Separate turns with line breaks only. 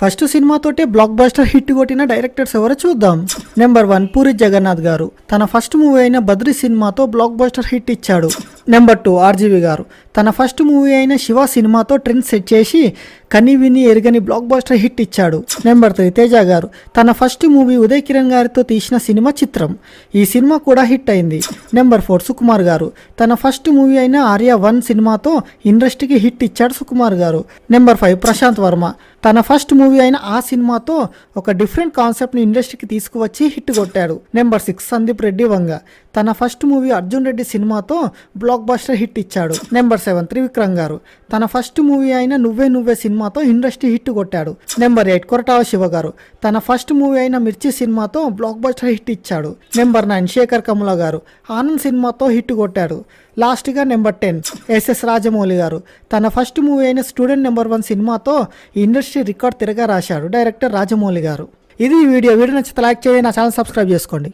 First సినిమాతోటే blockbuster hit కొట్టిన directors ఎవరో చూద్దాం. నెంబర్ వన్ పూరి జగన్నాథ్ గారు. తన ఫస్ట్ మూవీ అయిన బద్రి సినిమాతో బ్లాక్ బస్టర్ హిట్ ఇచ్చాడు. నెంబర్ టూ ఆర్జీవి గారు. తన ఫస్ట్ మూవీ అయిన శివ సినిమాతో ట్రెండ్ సెట్ చేసి కని విని ఎరుగని బ్లాక్ బస్టర్ హిట్ ఇచ్చాడు. నెంబర్ త్రీ తేజ గారు. తన ఫస్ట్ మూవీ ఉదయ్ కిరణ్ గారితో తీసిన సినిమా చిత్రం. ఈ సినిమా కూడా హిట్ అయింది. నెంబర్ ఫోర్ సుకుమార్ గారు. తన ఫస్ట్ మూవీ అయిన ఆర్య వన్ సినిమాతో ఇండస్ట్రీకి హిట్ ఇచ్చాడు సుకుమార్ గారు. Number five Prashanth Varma. తన ఫస్ట్ మూవీ అయిన ఆ సినిమాతో ఒక డిఫరెంట్ కాన్సెప్ట్ని ఇండస్ట్రీకి తీసుకువచ్చి హిట్ కొట్టాడు. Number six Sandeep Reddy Vanga. తన ఫస్ట్ మూవీ అర్జున్ రెడ్డి సినిమాతో బ్లాక్ బ్లాక్ బస్టర్ హిట్ ఇచ్చాడు. Number seven Trivikram garu. తన ఫస్ట్ మూవీ అయిన నువ్వే నువ్వే సినిమాతో ఇండస్ట్రీ హిట్ కొట్టాడు. Number eight Koratala Siva garu. తన ఫస్ట్ మూవీ అయిన మిర్చి సినిమాతో బ్లాక్ బస్టర్ హిట్ ఇచ్చాడు. Number nine Sekhar Kammula garu. Anand సినిమాతో హిట్ కొట్టాడు. లాస్ట్గా నెంబర్ టెన్ ఎస్ఎస్ రాజమౌళి గారు. తన ఫస్ట్ మూవీ అయిన స్టూడెంట్ నెంబర్ వన్ సినిమాతో ఇండస్ట్రీ రికార్డ్ తిరగా రాశాడు డైరెక్టర్ రాజమౌళి గారు. ఇది ఈ వీడియో. వీడియో నచ్చితే లైక్ చేయండి. నా ఛానల్ సబ్స్క్రైబ్ చేసుకోండి.